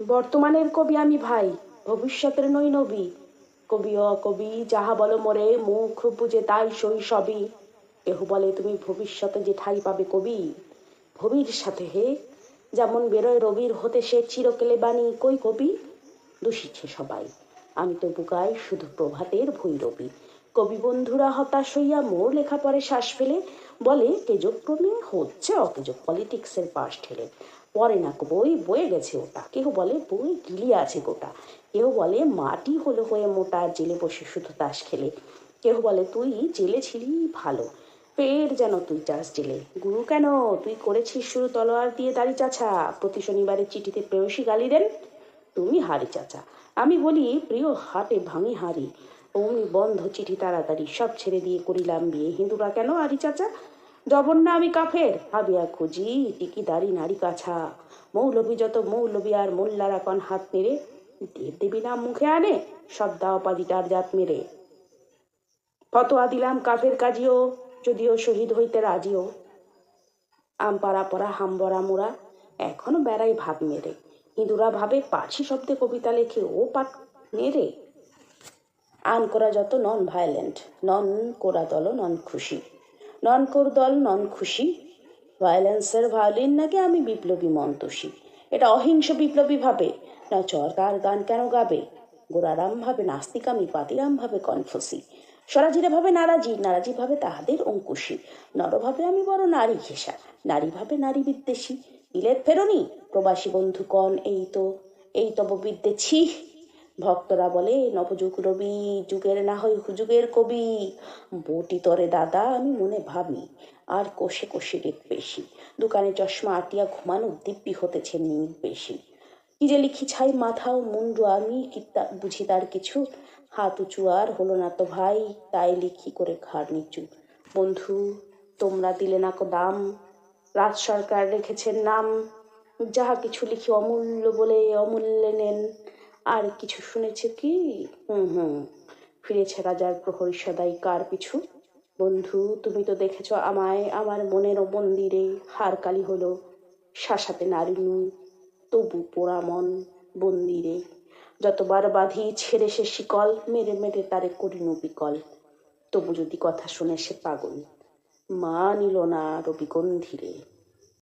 বর্তমানের কবি আমি ভাই, ভবিষ্যতের নই নবী। কবি অ কবি যাহা বলো মোরে, মুখ বুঝে তাই সই সবই। কেহ বলে তুমি ভবিষ্যতে যে ঠাই পাবে কবি। ভবির সাথে হে, যেমন বেরোয় রবির হতে সে চিরকেলে বাণী কই কবি? দূষিছে সবাই, আমি তো বুকাই শুধু প্রভাতের ভৈরবী। কবি বন্ধুরা হতাশ হইয়া মোর লেখা পরে শ্বাস ফেলে বলে তেজক্রমে হচ্ছে অকেজক পলিটিক্সের পাশ ঠেলে। পরে না বই, বয়ে গেছে ওটা। কেউ বলে, বই গিলি আছে গোটা। কেউ বলে, মাটি হলো হয়ে মোটা, জেলে বসে শুধু তাস খেলে। কেউ বলে, তুই জেলে ছিলি ভালো পেট যেন তুই চাস জেলে। গুরু কেন? তুই করেছিস শুরু তলোয়ার দিয়ে দাড়ি চাচা প্রতি শনিবারের চিঠিতে প্রেয়সী গালি দেন? তুমি হারি চাচা। আমি বলি, প্রিয় হাটে ভাঙি হারি অমনি বন্ধ চিঠি তাড়াতাড়ি সব ছেড়ে দিয়ে করিলাম বিয়ে। হিন্দুরা কেন আরি চাচা? জবন না আমি কাফের। ভাবিয়া খুঁজি টিকি দাড়ি নারী কাছা। মৌলবী যত মৌলবী আর মোল্লারা কন হাত মেরে দেব দেবী নাম মুখে আনে সব দাও জাত মেরে। ফতোয়া দিলাম কাফের কাজিও, যদিও শহীদ হইতে রাজিও। আম পাড়া হামবরা মোরা এখনও বেড়াই ভাব মেরে। হিঁদুরা ভাবে পার্সি শব্দে কবিতা লেখে, ও পাট মেরে আন করা যত, নন ভায়োলেন্ট। নন কোরা দল, নন খুশি। নন কোর দল, নন খুশি। ভায়োলেন্সের ভায়োলিন নাকি আমি বিপ্লবী মন্তসী এটা অহিংস বিপ্লবী ভাবে, না চরকার গান কেন গাবে? গোরারাম ভাবে নাস্তিক আমি, পাতিরাম ভাবে কনফুসি স্বরাজিরা ভাবে নারাজি নারাজি ভাবে তাহাদের অঙ্কুশী। নরভাবে আমি বড় নারী ঘেষা, নারী ভাবে নারী বিদ্বেষী। বিলেত ফেরনি, প্রবাসী বন্ধু বন্ধুকণ এই তো, এই তব বিদ্যে ছি ভক্তরা বলে, নবযুগ রবি, যুগের না হয় হুজুগের কবি। বটি তরে দাদা, আমি মনে ভাবি, আর কষে কষে রেট বেশি। দোকানে চশমা আটিয়া ঘুমানো দিব্যি হতেছে নিমিত বেশি। কি যে লিখি ছাই মাথাও, মুন্ডু আমি, কি বুঝি তার কিছু? হাত উঁচু আর হলো না তো ভাই, তাই লিখি করে ঘাড় নিচু। বন্ধু, তোমরা দিলে না কো দাম, রাজ সরকার রেখেছেন নাম। যাহা কিছু লিখি অমূল্য বলে অমূল্যে নেন। আর কিছু শুনেছে কি? হুম হুম। ফিরেছে রাজার প্রহরী সদাই কার পিছু? বন্ধু, তুমি তো দেখেছ আমায় আমার মনের মন্দিরে হার কালি হলো। শাসাতে নারী তবু পোড়া মন বন্দিরে। যতবার বাঁধি ছেড়ে সে শিকল, মেরে মেরে তারে করিনু বিকল। তবু যদি কথা শুনে সে পাগল, মা নিল না রবি গন্ধিরে